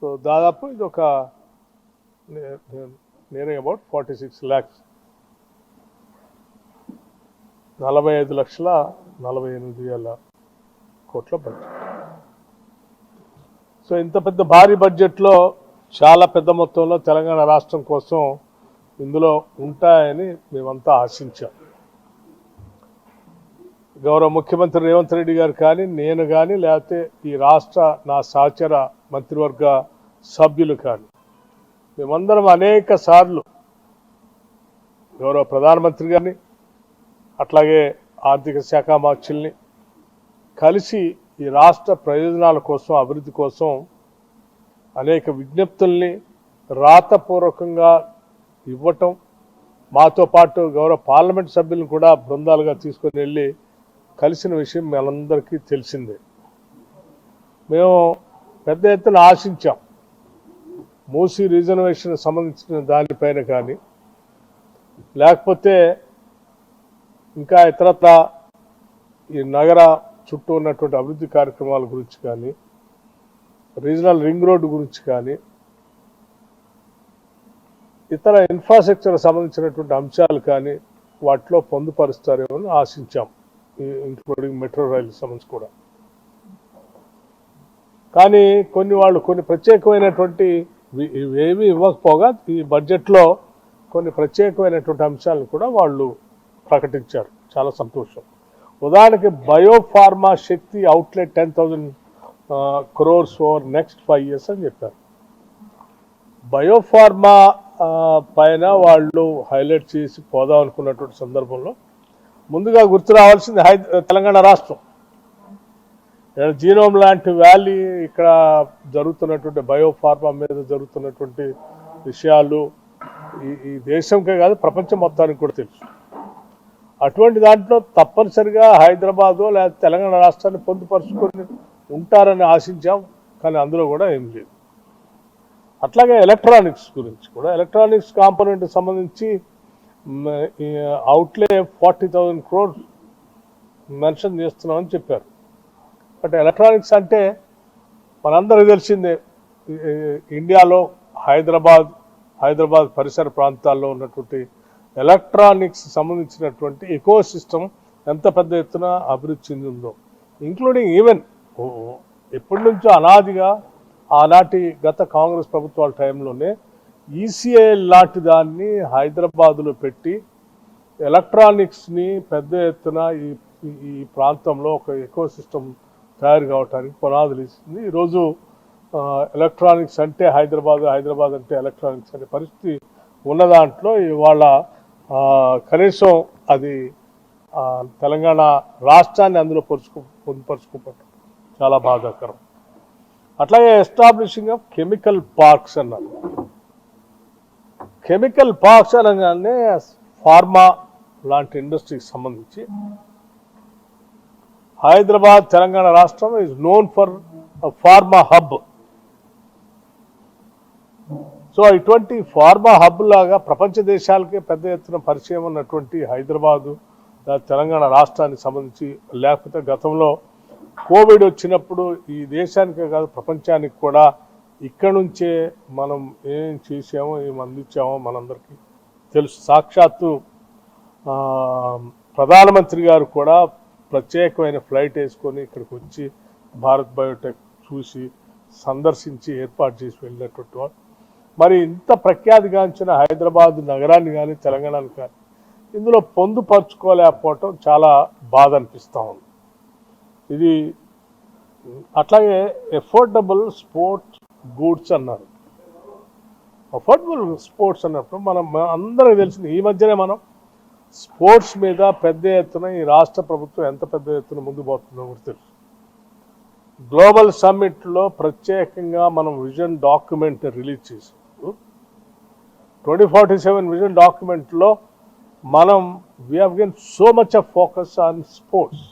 So దాదాపు ఇది ఒక nearing about forty six lakhs. నలభై ఐదు లక్షల నలభై ఎనిమిది వేల కోట్ల బడ్జెట్. సో ఇంత పెద్ద భారీ బడ్జెట్లో చాలా పెద్ద మొత్తంలో తెలంగాణ రాష్ట్రం కోసం ఇందులో ఉంటాయని మేమంతా ఆశించాం. గౌరవ ముఖ్యమంత్రి రేవంత్ రెడ్డి గారు కానీ నేను కానీ లేకపోతే ఈ రాష్ట్ర నా సహచర మంత్రివర్గ సభ్యులు కానీ. మేమందరం అనేక సార్లు గౌరవ ప్రధానమంత్రి గారిని అట్లాగే ఆర్థిక శాఖ మాక్షుల్ని కలిసి ఈ రాష్ట్ర ప్రయోజనాల కోసం అభివృద్ధి కోసం అనేక విజ్ఞప్తుల్ని రాతపూర్వకంగా ఇవ్వటం మాతో పాటు గౌరవ పార్లమెంట్ సభ్యులను కూడా బృందాలుగా తీసుకొని వెళ్ళి కలిసిన విషయం మనందరికీ తెలిసిందే. మేము పెద్ద ఎత్తున ఆశించాం. మూసీ రిజర్వేషన్ సంబంధించిన దానిపైన కానీ లేకపోతే ఇంకా ఇతరత్ర ఈ నగర చుట్టూ ఉన్నటువంటి అభివృద్ధి కార్యక్రమాల గురించి కానీ రీజనల్ రింగ్ రోడ్డు గురించి కానీ ఇతర ఇన్ఫ్రాస్ట్రక్చర్ సంబంధించినటువంటి అంశాలు కానీ వాటిలో పొందుపరుస్తారేమో అని ఆశించాం. ఇంక్లూడింగ్ మెట్రో రైలు సంబంధించి కూడా. కానీ కొన్ని వాళ్ళు కొన్ని ప్రత్యేకమైనటువంటి ఇవి- ఇవేమీ ఇవ్వకపోగా ఈ బడ్జెట్లో కొన్ని ప్రత్యేకమైనటువంటి అంశాలను కూడా వాళ్ళు ప్రకటించారు. చాలా సంతోషం. ఉదాహరణకి biopharma Shakti outlay ten thousand crores over next five years అని చెప్పారు. బయోఫార్మా పైన వాళ్ళు హైలైట్ చేసి పోదాం అనుకున్నటువంటి సందర్భంలో ముందుగా గుర్తు రావాల్సింది హైద తెలంగాణ రాష్ట్రం. జీనోమ్ లాంటి వ్యాలీ ఇక్కడ జరుగుతున్నటువంటి బయోఫార్మా మీద జరుగుతున్నటువంటి విషయాలు ఈ ఈ దేశంకే కాదు ప్రపంచం మొత్తానికి కూడా తెలుసు. అటువంటి దాంట్లో తప్పనిసరిగా హైదరాబాదు లేదా తెలంగాణ రాష్ట్రాన్ని పొందుపరుచుకొని ఉంటారని ఆశించాం కానీ అందులో కూడా ఏం లేదు. అట్లాగే ఎలక్ట్రానిక్స్ గురించి కూడా. ఎలక్ట్రానిక్స్ కాంపోనెంట్ సంబంధించి outlay forty thousand crores mention చేస్తున్నామని చెప్పారు. బట్ ఎలక్ట్రానిక్స్ అంటే మనందరికీ తెలిసిందే ఇండియాలో హైదరాబాద్ హైదరాబాద్ పరిసర ప్రాంతాల్లో ఉన్నటువంటి ఎలక్ట్రానిక్స్ సంబంధించినటువంటి ఎకో సిస్టమ్ ఎంత పెద్ద ఎత్తున అభివృద్ధి చెందిందో ఇంక్లూడింగ్ ఈవెన్ ఎప్పటి నుంచో అనాదిగా ఆనాటి గత కాంగ్రెస్ ప్రభుత్వాల టైంలోనే ఈసీఐ లాంటి దాన్ని హైదరాబాదులో పెట్టి ఎలక్ట్రానిక్స్ని పెద్ద ఎత్తున ఈ ఈ- ఈ ప్రాంతంలో ఒక ఎకో సిస్టమ్ తయారు కావడానికి పునాదులు ఇస్తుంది ఈరోజు ఎలక్ట్రానిక్స్ అంటే హైదరాబాద్ హైదరాబాద్ అంటే ఎలక్ట్రానిక్స్ అనే పరిస్థితి ఉన్న దాంట్లో ఇవాళ కనీసం అది తెలంగాణ రాష్ట్రాన్ని అందులో పరుచుకు పొందుపరుచుకోవటం చాలా బాధాకరం. అట్లాగే ఎస్టాబ్లిషింగ్ ఆఫ్ కెమికల్ పార్క్స్ అన్నారు. కెమికల్ పార్క్స్ అనగానే ఫార్మా లాంటి ఇండస్ట్రీకి సంబంధించి హైదరాబాద్ తెలంగాణ రాష్ట్రం is known for pharma hub so ఇటువంటి ఫార్మా హబ్ లాగా ప్రపంచ దేశాలకే పెద్ద ఎత్తున పరిచయం ఉన్నటువంటి హైదరాబాదు తెలంగాణ రాష్ట్రానికి సంబంధించి లేకపోతే గతంలో కోవిడ్ వచ్చినప్పుడు ఈ దేశానికే కాదు ప్రపంచానికి కూడా ఇక్కడ నుంచే మనం ఏం చేసామో ఏం అందించామో మనందరికీ తెలుసు. సాక్షాత్తు ప్రధానమంత్రి గారు కూడా ప్రత్యేకమైన ఫ్లైట్ వేసుకొని ఇక్కడికి వచ్చి భారత్ బయోటెక్ చూసి సందర్శించి ఏర్పాటు చేసి వెళ్ళినటువంటి వాడు. మరి ఇంత ప్రఖ్యాతిగాంచిన హైదరాబాద్ నగరాన్ని కానీ తెలంగాణని కానీ ఇందులో పొందుపరుచుకోలేకపోవటం చాలా బాధ అనిపిస్తూ ఉంది. ఇది అట్లాగే ఎఫోర్డబుల్ స్పోర్ట్స్ గూడ్స్ అన్నారు. అఫోర్డబుల్ స్పోర్ట్స్ అన్నప్పుడు మనం అందరికి అందరికీ తెలిసింది ఈ మధ్యనే మనం స్పోర్ట్స్ మీద పెద్ద ఎత్తున ఈ రాష్ట్ర ప్రభుత్వం ఎంత పెద్ద ఎత్తున ముందు పోతుందో కూడా తెలుసు. గ్లోబల్ సమ్మిట్లో ప్రత్యేకంగా మనం విజన్ డాక్యుమెంట్ రిలీజ్ చేసినప్పుడు ట్వంటీ ఫార్టీ సెవెన్ విజన్ డాక్యుమెంట్లో మనం we have given so much of focus on sports